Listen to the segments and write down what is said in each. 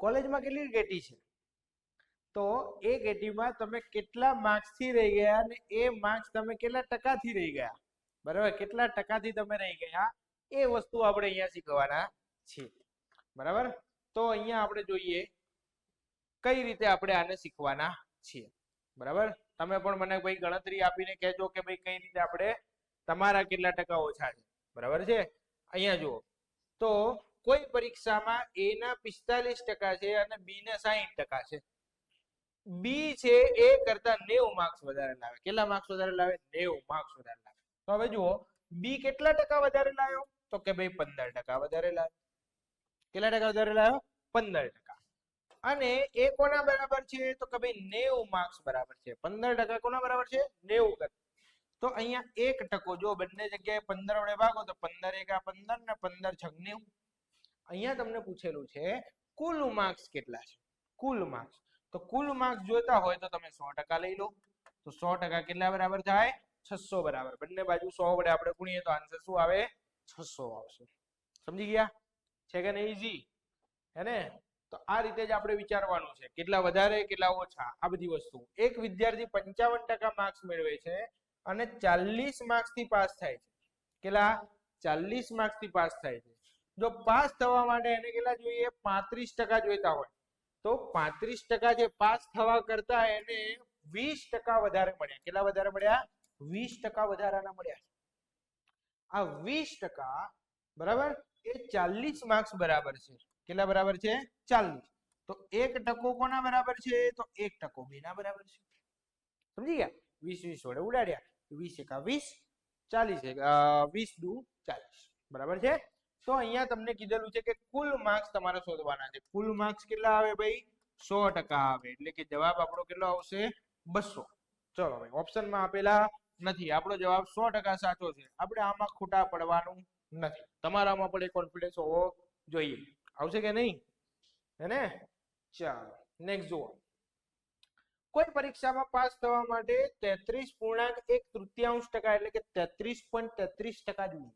કોલેજમાં કેટલી ગેટી છે? તો એ ગેટીમાં તમે કેટલા માર્ક્સથી રહી ગયા અને એ માર્ક્સ તમે કેટલા ટકાથી રહી ગયા? બરાબર? કેટલા ટકાથી તમે રહી ગયા? એ વસ્તુ આપણે અહીંયા શીખવાના છીએ. બરાબર? તો અહીંયા આપણે જોઈએ કઈ રીતે આપણે આને શીખવાના છીએ. બરાબર? તમે પણ મને ભાઈ ગણતરી આપીને કહેજો કે ભાઈ કઈ રીતે આપણે તમારા કેટલા ટકા ઓછા છે. બરાબર છે? અહીંયા જુઓ. તો કોઈ પરીક્ષામાં એ ના પિસ્તાલીસ ટકા છે અને બી ના સાહીઠ ટકા છે. બી છે એ કરતા નેવું માર્ક્સ વધારે લાવે. કેટલા માર્ક્સ વધારે લાવે? નેવું માર્ક્સ વધારે લાવે. તો હવે જુઓ બી કેટલા ટકા વધારે લાવ્યો? તો કે ભાઈ પંદર ટકા વધારે લાવ્યો. કેટલા ટકા વધારે લાવ્યો? પંદર ટકા. અને એ કોના બરાબર છે? તો કે ભાઈ નેવું માર્ક્સ બરાબર છે. પંદર ટકા કોના બરાબર છે? નેવું કરતા તો અહીંયા એક ટકો જો બંને જગ્યાએ પંદર વડે ભાગો તો પંદર એકા પંદર ને પંદર છગ નેવું અહીંયા તમને પૂછેલું છે, કુલ માર્ક્સ કેટલા છે? કુલ માર્ક્સ. તો કુલ માર્ક્સ જોઈતા હોય તો તમે સો ટકા લઈ લો. તો સો ટકા કેટલા બરાબર થાય? છસો બરાબર. બંને બાજુ સો વડે આપણે ગુણીએ તો આન્સર શું આવે? છસો આવશે. સમજી ગયા? છે કે નહીં ઈઝી હે ને? તો આ રીતે જ આપણે વિચારવાનું છે. કેટલા વધારે, કેટલા ઓછા? આ બધી વસ્તુ. એક વિદ્યાર્થી પંચાવન ટકા માર્ક્સ મેળવે છે અને ચાલીસ માર્ક્સથી પાસ થાય છે. કેટલા? ચાલીસ માર્ક્સથી પાસ થાય છે. જો પાસ થવા માટે એને કેટલા જોઈએ? પાંત્રીસ ટકા જોઈતા હોય. તો પાંત્રીસ ટકા જે પાસ થવા કરતા એને વીસ ટકા વધારે મળ્યા. કેટલા વધારે મળ્યા? વીસ ટકા વધારાના મળ્યા આ વીસ ટકા, બરાબર? એ ચાલીસ માર્ક્સ બરાબર છે. કેટલા બરાબર છે? ચાલીસ. તો એક ટકો કોના બરાબર છે? તો એક ટકો બેના બરાબર છે. સમજી ગયા? વીસ વીસ વડે ઉડાડ્યા. વીસ એકા વીસ, ચાલીસ વીસ દુ ચાલીસ. બરાબર છે? તો અહીંયા તમને કીધેલું છે કે કુલ માર્ક્સ તમારે શોધવાના છે. કુલ માર્ક્સ કેટલા આવે ભાઈ? સો આવે. એટલે કે જવાબ આપણો કેટલો આવશે? બસો. ચલો ભાઈ ઓપ્શનમાં આપેલા નથી. આપણો જવાબ સો સાચો છે. આપણે આમાં ખોટા પડવાનું નથી. તમારામાં પણ એ કોન્ફિડન્સ હોવો જોઈએ. આવશે કે નહીં? હે ને? ચાલો નેક્સ્ટ જુઓ. કોઈ પરીક્ષામાં પાસ થવા માટે તેત્રીસ પૂર્ણાંક એક તૃતીયાંશ ટકા એટલે કે તેત્રીસ પોઈન્ટ તેત્રીસ ટકા જોઈએ.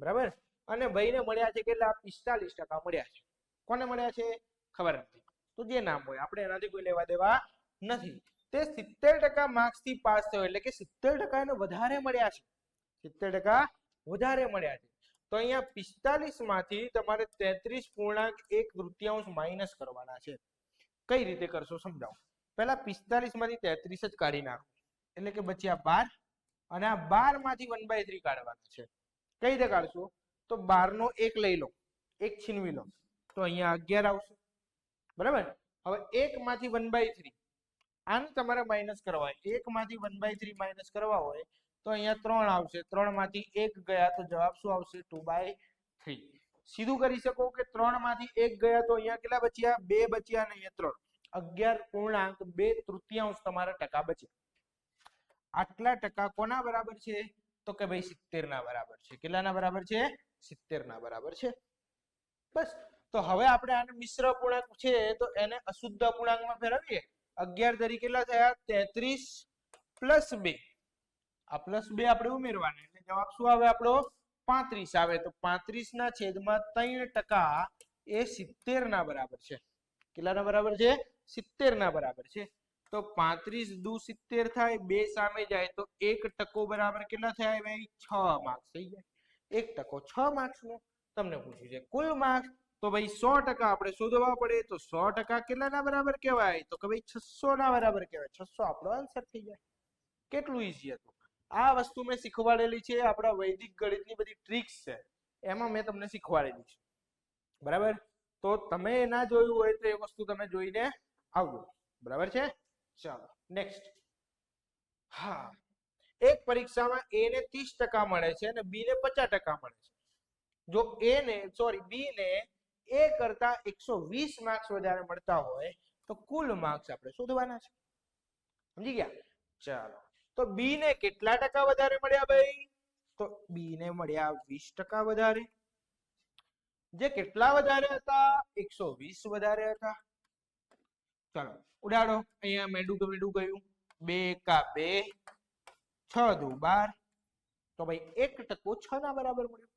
બરાબર? અને ભાઈને મળ્યા છે કેટલા? પિસ્તાલીસ ટકા મળ્યા છે. કોને મળ્યા છે? ખબર નથી. તો જે નામ હોય, આપણે એનાથી કોઈ લેવા દેવા નથી. તે સિત્તેર ટકા માર્ક્સથી પાસ થયો, એટલે કે સિત્તેર ટકા એને વધારે મળ્યા છે. સિત્તેર ટકા વધારે મળ્યા છે. તો અહીંયા પિસ્તાલીસમાંથી તમારે તેત્રીસ પૂર્ણાંક એક તૃતીયાંશ માઇનસ કરવાના છે. કઈ રીતે કરશો સમજાવો? પહેલા પિસ્તાલીસમાંથી તેત્રીસ જ કાઢી નાખો. એટલે કે બચ્યા બાર. અને આ બારમાંથી વન બાય થ્રી કાઢવાના છે. કઈ રીતે કાઢશો? તો બાર નો એક લઈ લો. એક છીનવી લો. તો અહીંયા અગિયાર આવશે. બરાબર? હવે એક માંથી વન બાય થ્રી આને તમારે માઇનસ કરવા હોય એક માંથી વન બાય થ્રી માઇનસ કરવા હોય તો અહીંયા ત્રણ આવશે. ત્રણમાંથી એક ગયા તો જવાબ શું આવશે? ટુ બાય થ્રી સીધું કરી શકો કે ત્રણમાંથી એક ગયા તો અહીંયા કેટલા બચ્યા? બે બચ્યા અને અહીંયા ત્રણ. અગિયાર પૂર્ણાંક બે તૃતીયાંશ તમારા ટકા બચ્યા. આટલા ટકા કોના બરાબર છે? તો કે ભાઈ સિત્તેર ના બરાબર છે. કેટલાના બરાબર છે? સિત્તેર ના બરાબર છે. બસ. તો હવે આપણે આને મિશ્ર અપૂર્ણાંક છે તો એને અશુદ્ધ અપૂર્ણાંકમાં ફેરવીએ. અગિયાર તરીકે કેટલા થયા? તેત્રીસ પ્લસ બે. આ પ્લસ બે આપણે ઉમેરવાના. એટલે જવાબ શું આવે આપણો? પાંત્રીસ આવે. તો પાંત્રીસ ના છેદમાં ત્રણ ટકા એ સિત્તેર ના બરાબર છે. કેટલાના બરાબર છે? સિત્તેર ના બરાબર છે. તો પાંત્રીસ દુ સિત્તેર થાય, બે સામે જાય, તો એક ટકો બરાબર કેટલા થાય ભાઈ? છ માર્ક્સ થઈ જાય એક ટકો છ માર્ક્સ નો. તમને પૂછ્યું છે, કુલ માર્ક્સ તો ભાઈ સો ટકા આપણે શોધવા પડે, તો સો ટકા કેટલાના બરાબર કહેવાય? તો કે ભાઈ છસો ના બરાબર કહેવાય. છસો આપણો આન્સર થઈ જાય. કેટલું ઈઝી હતું? આ વસ્તુ મેં શીખવાડેલી છે, આપણા વૈદિક ગણિતની બધી ટ્રિક્સ છે. એમાં મેં તમને શીખવાડેલી છે. બરાબર? તો તમે ના જોયું હોય તો એ વસ્તુ તમે જોઈને આવજો. બરાબર છે? ચાલો નેક્સ્ટ હા. એક પરીક્ષામાં એ ને ત્રીસ ટકા મળે છે અને બી ને પચાસ ટકા મળે છે. જો એ ને સોરી બી ને એ કરતા એકસો વીસ માર્ક્સ વધારે મળતા હોય, તો કુલ માર્ક્સ આપણે શોધવાના છે. સમજી ગયા? ચાલો. તો બી ને કેટલા ટકા વધારે મળ્યા ભાઈ? તો બી ને મળ્યા વીસ ટકા વધારે. જે કેટલા વધારે હતા? એકસો વીસ વધારે હતા. ચાલો, ઉડાડો. અહીંયા મેડું કે મેડું ગયું બે કા બે, છ દુ બાર. તો ભાઈ એક ટકો છ ના બરાબર મળ્યો.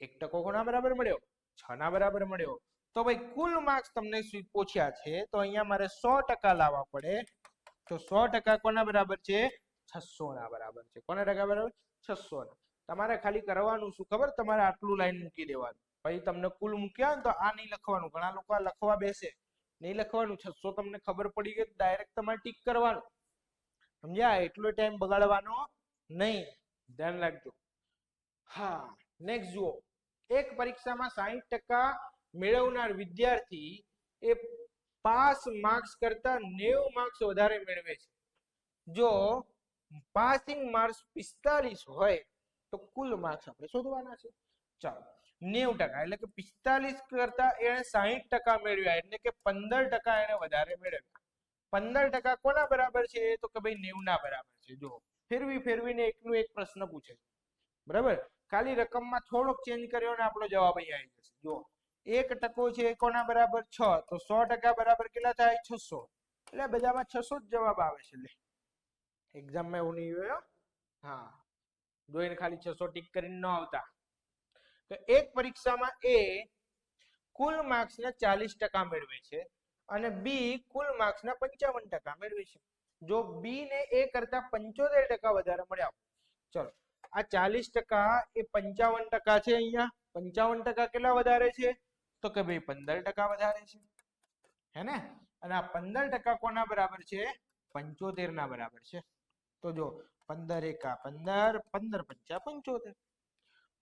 એક ટકો કોના બરાબર મળ્યો? છ ના બરાબર મળ્યો. તો ભાઈ કુલ માર્ક્સ તમને પૂછ્યા છે, તો અહીંયા મારે સો ટકા લાવવા પડે. તો સો ટકા કોના બરાબર છે? છસો ના બરાબર છે. કોના ટકા બરાબર? છસો ના. તમારે ખાલી કરવાનું શું ખબર? તમારે આટલું લાઈન મૂકી દેવાનું. પછી તમને કુલ મૂક્યા ને તો આ નહીં લખવાનું. ઘણા લોકો લખવા બેસે. નહીં લખવાનું છસો તમને ખબર પડી ગઈ ડાયરેક્ટ તમારે ટીક કરવાનું. સમજ્યા? એટલો ટાઈમ બગાડવાનો નહીં. ધ્યાન રાખજો. હા નેક્સ્ટ જુઓ. એક પરીક્ષામાં સાહીઠ ટકા મેળવનાર વિદ્યાર્થી એ પાસ માર્ક્સ કરતા નેવું માર્ક્સ વધારે મેળવે છે. જો પાસિંગ માર્ક્સ પિસ્તાલીસ હોય તો કુલ માર્ક્સ આપણે શોધવાના છે. ચાલો. નેવું ટકા, એટલે કે પિસ્તાલીસ કરતા એણે સાહીઠ ટકા મેળવ્યા, એટલે કે પંદર ટકા એને વધારે મેળવ્યા. પંદર ટકા કોના બરાબર છે? તો કે ભાઈ નેવું ના બરાબર છે. જો ફેરવી ફેરવીને એકનું એક પ્રશ્ન પૂછે બરાબર? ખાલી રકમમાં થોડોક ચેન્જ કર્યો ને આપણો જવાબ અહીંયા આવી જશે. જો એક ટકો છે કોના બરાબર? છ. તો સો ટકા બરાબર કેટલા થાય? છસો. એટલે બધામાં છસો જ જવાબ આવે છે. લે એક્ઝામમાં એવું નહીં હોય. હા. જોઈને ખાલી છસો ટીક કરીને ન આવતા. તો એક પરીક્ષામાં એ કુલ માર્ક્સના ચાલીસ ટકા મેળવે છે અને બી કુલ માર્ક્સના પંચાવન ટકા મેળવે છે. જો બી ને એ કરતા પંચોતેર ટકા વધારે મળ્યા ચલો. આ ચાલીસ ટકા એ પંચાવન ટકા છે અહીંયા. પંચાવન ટકા કેટલા વધારે છે? તો કે ભાઈ પંદર ટકા વધારે છે. હે ને? અને આ પંદર ટકા કોના બરાબર છે? પંચોતેર ના બરાબર છે. તો જો પંદર એકા પંદર પંદર પંચા પંચોતેર.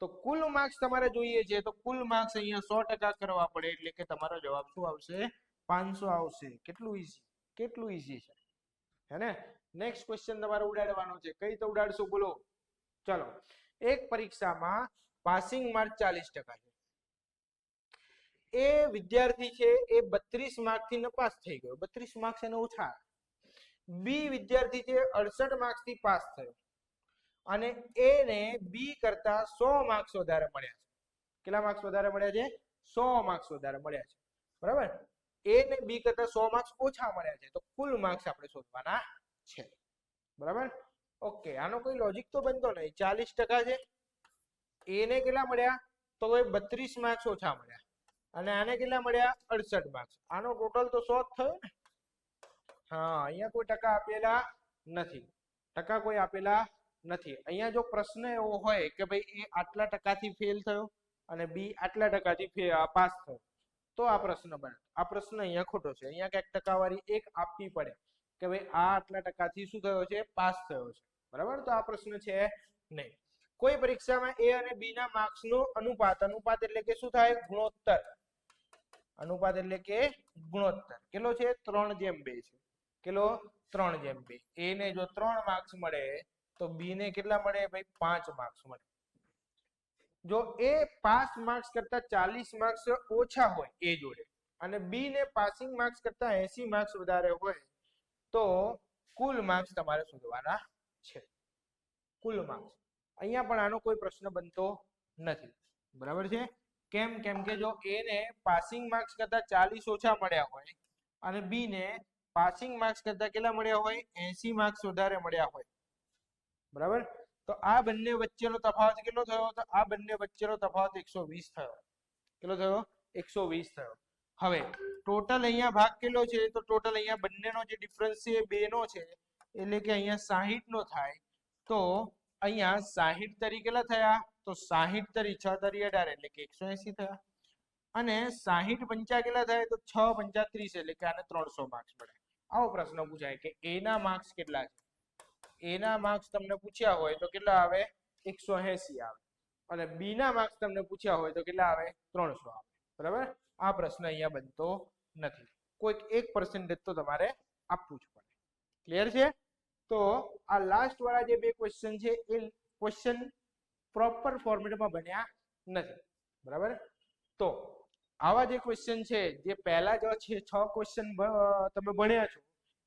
તો કુલ માર્ક્સ તમારે જોઈએ છે, તો કુલ માર્ક્સ અહીંયા સો ટકા કરવા પડે, એટલે કે તમારો જવાબ શું આવશે? પાંચસો આવશે. કેટલું ઈઝી કેટલું ઈઝી છે? હે નેક્સ્ટ ક્વેશ્ચન તમારે ઉડાડવાનો છે. કઈ તો ઉડાડશો, બોલો. ચલો. એક પરીક્ષામાં પાસિંગ માર્ક ચાલીસ ટકા છે. એ વિદ્યાર્થી છે, એ બત્રીસ માર્કથી નપાસ થઈ ગયો. બત્રીસ માર્ક્સ એને ઓછા બી વિદ્યાર્થી છે, અડસઠ માર્ક્સથી પાસ થયો. અને એને બી કરતા સો માર્ક્સ વધારે મળ્યા છે. કેટલા માર્ક્સ વધારે મળ્યા છે? સો માર્ક્સ વધારે મળ્યા છે. બરાબર? એ ને બી કરતા સો માર્ક્સ ઓછા મળ્યા છે. તો કુલ માર્ક્સ આપણે શોધવાના છે. બરાબર? ઓકે આનો કોઈ લોજિક તો બનતો નહીં. ચાલીસ ટકા છે. એને કેટલા મળ્યા? તો એ બત્રીસ માર્ક્સ ઓછા મળ્યા. અને આને કેટલા મળ્યા? અડસઠ માર્ક્સ આનો ટોટલ તો સો જ થયો ને? હા, અહીંયા કોઈ ટકા આપેલા નથી. ટકા કોઈ આપેલા નથી. અહીંયા જો પ્રશ્ન એવો હોય કે ભાઈ એ આટલા ટકાથી ફેલ થયો અને બી આટલા ટકાથી પાસ થયો, તો આ પ્રશ્ન બને. આ પ્રશ્ન અહીંયા ખોટો છે. અહીંયા ક્યાંક ટકાવારી એક આપવી પડે કે ભાઈ આ આટલા ટકાથી શું થયો છે? પાસ થયો છે. બરાબર? તો આ પ્રશ્ન છે નહીં. કોઈ પરીક્ષામાં એ અને બી ના માર્ક્સ નો અનુપાત અનુપાત એટલે કે શું થાય? ગુણોત્તર. અનુપાત એટલે કે ગુણોત્તર. કેટલો છે? ત્રણ જેમ બે છે. કેટલો? ત્રણ જેમ બે. એને જો ત્રણ માર્ક્સ મળે તો બી ને કેટલા મળે ભાઈ? પાંચ માર્ક્સ મળે. જો એ પાસ માર્ક્સ કરતા ચાલીસ માર્ક્સ ઓછા હોય એ જોડે અને બી ને પાસિંગ માર્ક્સ કરતા એસી માર્ક્સ વધારે હોય, તો કુલ માર્ક્સ તમારે શોધવાના છે. કુલ માર્ક્સ અહીંયા પણ આનો કોઈ પ્રશ્ન બનતો નથી. બરાબર છે? કેમ? કેમ કે જો એ ને પાસિંગ માર્ક્સ કરતા ચાલીસ ઓછા મળ્યા હોય અને બી ને પાસિંગ માર્ક્સ કરતા કેટલા મળ્યા હોય? એસી માર્ક્સ વધારે મળ્યા હોય. બરાબર? તો આ બંને વચ્ચેનો તફાવત કેટલો થયો? તો આ બંને વચ્ચેનો તફાવત એકસો થયો. કેટલો થયો? એકસો થયો. હવે ટોટલ અહીંયા ભાગ કેટલો છે? તો ટોટલ અહીંયા બંનેનો જે ડિફરન્સ છે એ બે નો છે. એટલે કે અહીંયા સાહીઠ નો થાય. તો અહીંયા સાહીઠ તરી કેટલા થયા? તો સાહીઠ તરી છ તરી અઢાર, એટલે કે એકસો એસી થયા. અને સાહીઠ પંચા કેટલા થાય? તો છ પંચા ત્રીસ, એટલે કે આને ત્રણસો માર્ક્સ મળે આવો પ્રશ્ન પૂછાય કે એના માર્ક્સ કેટલા છે? એના માર્ક્સ તમને પૂછ્યા હોય તો કેટલા આવે? એકસો એસી આવે. અને બી ના માર્ક્સ તમને પૂછ્યા હોય તો કેટલા આવે? ત્રણસો આવે. બરાબર? આ પ્રશ્ન અહીંયા બનતો નથી. કોઈક એક પર્સન્ટેજ તો તમારે આપવું જ પડે. ક્લિયર છે? તો આ લાસ્ટ વાળા જે બે ક્વેશ્ચન છે, એ ક્વેશ્ચન પ્રોપર ફોર્મેટમાં બન્યા નથી. બરાબર? તો આવા જે ક્વેશ્ચન છે, જે પહેલા જો છે છ ક્વેશ્ચન તમે ભણ્યા છો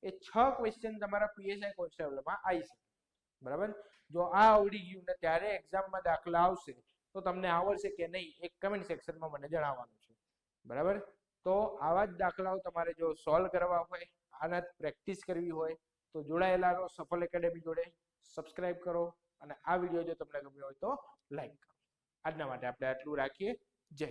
એ છ ક્વેશ્ચન તમારા પીએસઆઈ કોન્સ્ટેબલમાં આવી શકે. બરાબર? જો આ આવડી ગયું ને ત્યારે એક્ઝામમાં દાખલા આવશે, તો તમને આવડશે કે નહીં એક કમેન્ટ સેક્શનમાં મને જણાવવાનું છે. બરાબર? તો આવા જ દાખલાઓ તમારે જો સોલ્વ કરવા હોય, આના પ્રેક્ટિસ કરવી હોય, તો જોડાયેલા રહો સફળ એકેડેમી જોડે. સબસ્ક્રાઇબ કરો અને આ વીડિયો જો તમને ગમ્યો હોય તો લાઈક કરો. આજના માટે આપણે આટલું રાખીએ. જય